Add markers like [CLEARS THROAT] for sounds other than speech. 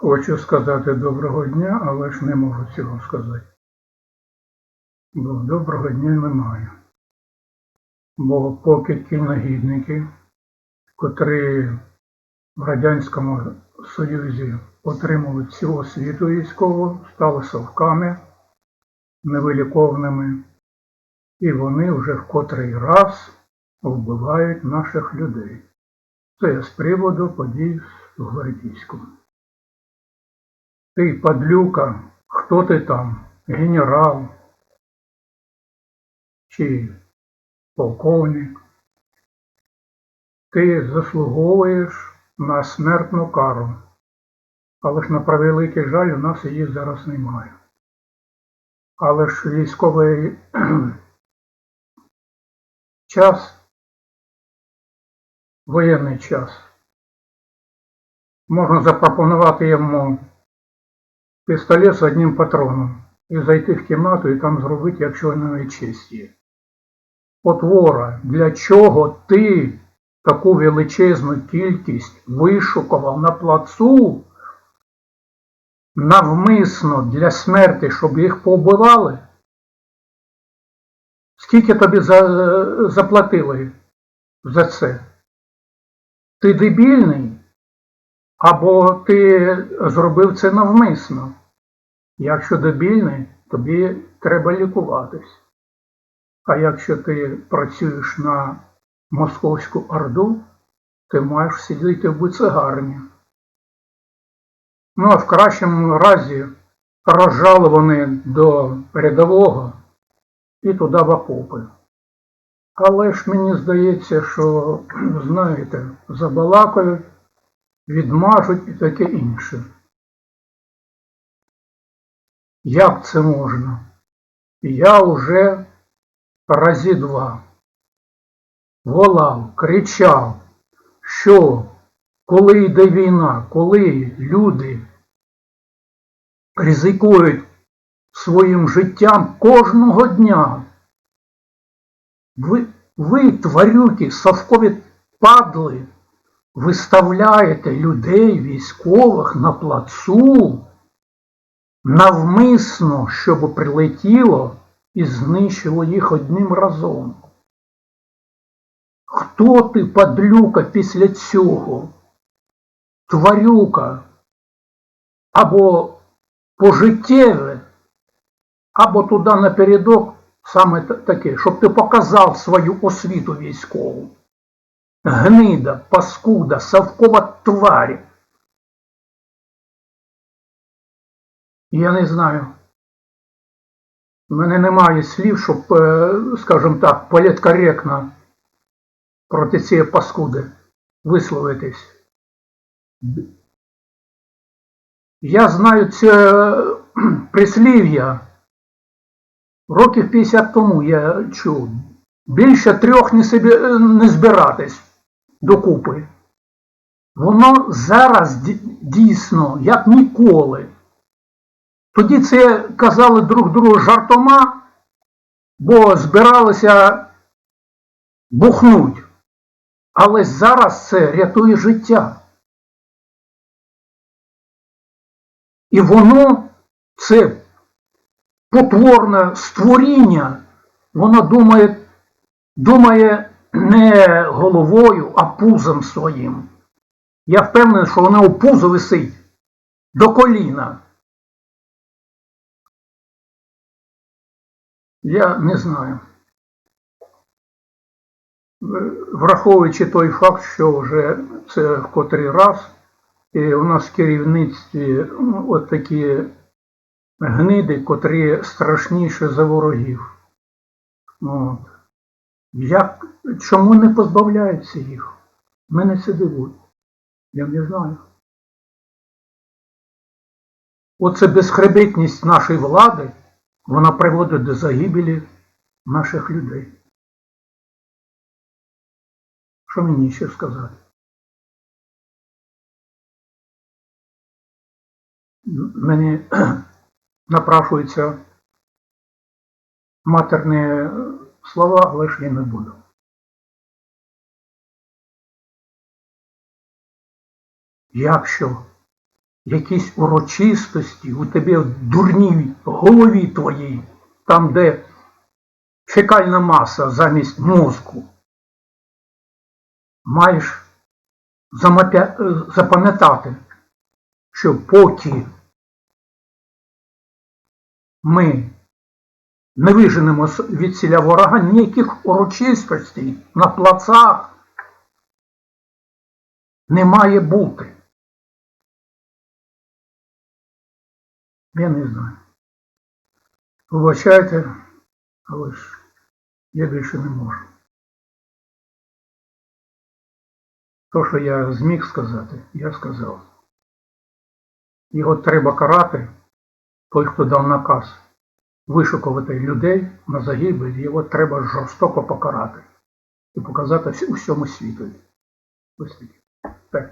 Хочу сказати доброго дня, але ж не можу цього сказати. Бо доброго дня немає. Бо поки ті негідники, котрі в Радянському Союзі отримали всю освіту військову, стали совками невиліковними, і вони вже в котрий раз вбивають наших людей. Це з приводу подій в Гвардійському. Ти, падлюка, хто ти там? Генерал чи полковник? Ти заслуговуєш на смертну кару. Але ж на превеликий жаль у нас її зараз немає. Але ж військовий [CLEARS THROAT] час, воєнний час, можна запропонувати йому пістолет з одним патроном і зайти в кімнату і там зробити, якщо не честь є. Для чого ти таку величезну кількість вишукував на плацу навмисно для смерті, щоб їх побивали? Скільки тобі за, заплатили за це? Ти дебільний? Або ти зробив це навмисно. Якщо дебільний, тобі треба лікуватись. А якщо ти працюєш на Московську Орду, ти маєш сидіти в буцегарні. Ну, а в кращому разі розжаловані до рядового і туди в окопи. Але ж мені здається, що, знаєте, забалакають відмажуть і таке інше. Як це можна? Я вже разі два волав, кричав, що коли йде війна, коли люди ризикують своїм життям кожного дня, ви, ви тварюки, совкові падли, виставляєте людей військових на плацу навмисно, щоб прилетіло і знищило їх одним разом. Хто ти, падлюка, після цього? Тварюка? Або пожиттєве, або туди напередок саме таке, щоб ти показав свою освіту військову гнида, паскуда, совкова тварь. Я не знаю. У мене немає слів, щоб, е, скажімо так, політкоректно проти цієї паскуди висловитись. Я знаю це [CLEARS THROAT] прислів'я. Років 50 тому я чув. Більше трьох не, собі, не збиратись докупи. Воно зараз дійсно, як ніколи. Тоді це казали друг другу жартома, бо збиралися бухнуть. Але зараз це рятує життя. І воно, це потворне створіння, воно думає, думає не головою, а пузом своїм. Я впевнений, що вона у пузо висить до коліна. Я не знаю. Враховуючи той факт, що вже це в котрий раз, і у нас в керівництві ну, от такі гниди, котрі страшніші за ворогів. От. Як, чому не позбавляються їх? Мене це дивує. Я не знаю. Оце безхребетність нашої влади, вона приводить до загибелі наших людей. Що мені ще сказати? Мені [CLEARS THROAT] напрашується матерне слова, я не буду. Якщо якісь урочистості у тебе в дурній голові твоїй, там, де фекальна маса замість мозку. Маєш е, запам'ятати, що поки ми не виженемо від ціля ворога ніяких урочистостей на плацах не має бути. Я не знаю. Вибачайте, але ж я більше не можу. То, що я зміг сказати, я сказав. Його треба карати, той, хто дав наказ вишукувати людей на загибель, його треба жорстоко покарати і показати всьому світу. Ось такі. Так.